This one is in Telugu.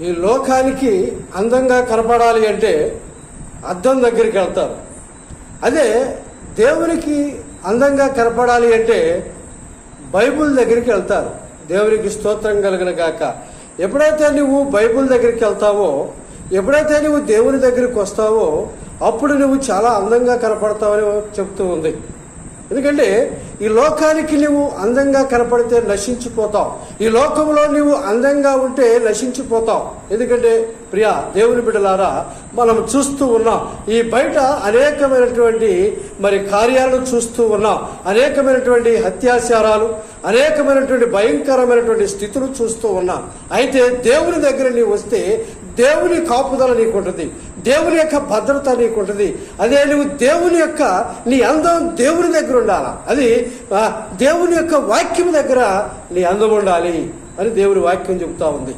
ఈ లోకానికి అందంగా కనపడాలి అంటే అద్దం దగ్గరికి వెళ్తారు. అదే దేవునికి అందంగా కనపడాలి అంటే బైబుల్ దగ్గరికి వెళ్తారు. దేవునికి స్తోత్రం కలిగిన గాక. ఎప్పుడైతే నువ్వు బైబుల్ దగ్గరికి వెళ్తావో ఎప్పుడైతే నువ్వు దేవుని దగ్గరికి వస్తావో అప్పుడు నువ్వు చాలా అందంగా కనపడతావని చెప్తూ ఉంది. ఎందుకంటే ఈ లోకానికి నువ్వు అందంగా కనపడితే నశించిపోతావు. ఈ లోకంలో నువ్వు అందంగా ఉంటే నశించిపోతావు. ఎందుకంటే ప్రియా దేవుని బిడ్డలారా మనం చూస్తూ ఉన్నాం. ఈ బయట అనేకమైనటువంటి మరి కార్యాలను చూస్తూ ఉన్నాం. అనేకమైనటువంటి హత్యాచారాలు అనేకమైనటువంటి భయంకరమైనటువంటి స్థితులు చూస్తూ ఉన్నాం. అయితే దేవుని దగ్గర నీవు వస్తే దేవుని కాపుదల నీకుంటుంది. దేవుని యొక్క భద్రత నీకుంటుంది. అదే నువ్వు దేవుని యొక్క నీ అందం దేవుని దగ్గర ఉండాలా? అది దేవుని యొక్క వాక్యం దగ్గర నీ అందం ఉండాలి అని దేవుని వాక్యం చెబుతా ఉంది.